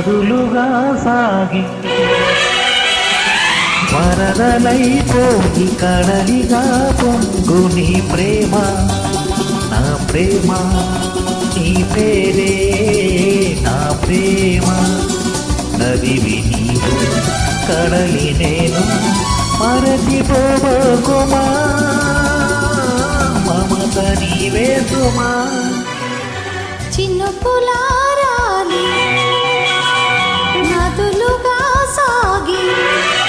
నదులుగా సాగి వరదలైపోయి కడలిగా పొంగు నీ ప్రేమ నా ప్రేమ నీ పేరే నా ప్రేమ. నదివి నీవు కడలి నేను మరచిపోబోకుమా మమత నీవే సుమా. చిన్న పులారాలి. సాగి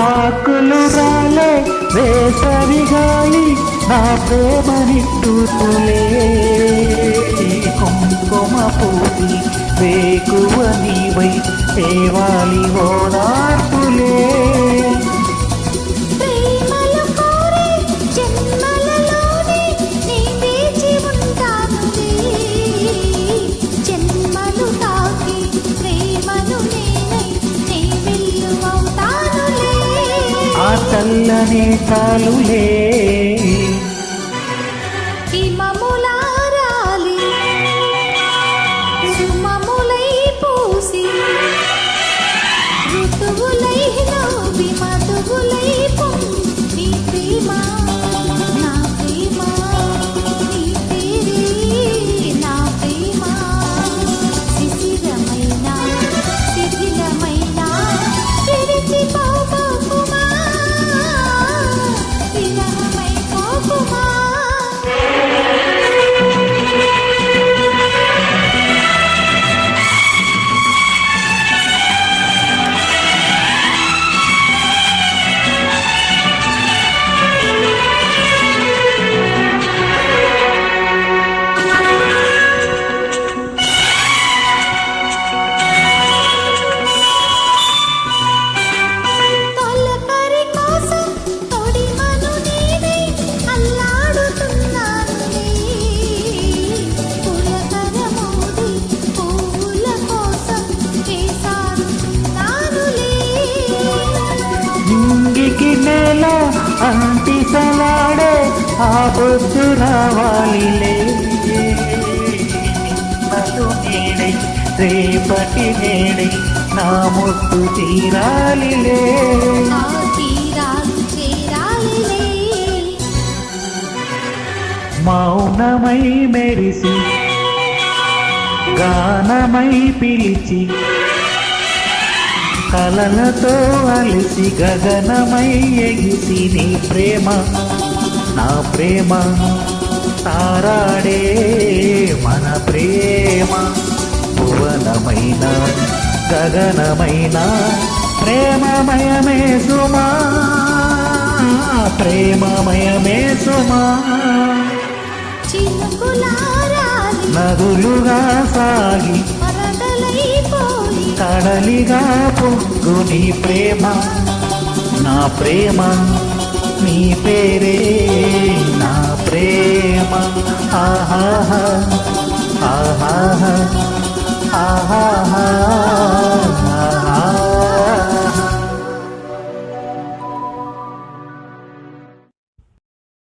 ఆకులు రాలే వేసవి గాలి నా ప్రేమ నిట్టుతులే కుంకుమ పూతి వేకువ నీవై దేవాలి ఓనా చల్లని చాలులే అంటి సలాడే ఆ పొద్దు రావాలిలే రేపటి నేడే నా ముద్దు తీరాలిలే మౌనమై మెరిసి గానమై పిలిచి కలలతో అలిసి గగనమై ఎగిసి నీ ప్రేమ నా ప్రేమ. తారాడే మన ప్రేమ భువనమైన గగనమైన ప్రేమమయమే సుమా ప్రేమమయమే సుమా. నదులుగా సాగి వరదలైపోయి కడలిగా పొంగు నీ ప్రేమ నా ప్రేమ నీ పేరే నా ప్రేమ. ఆహాహా.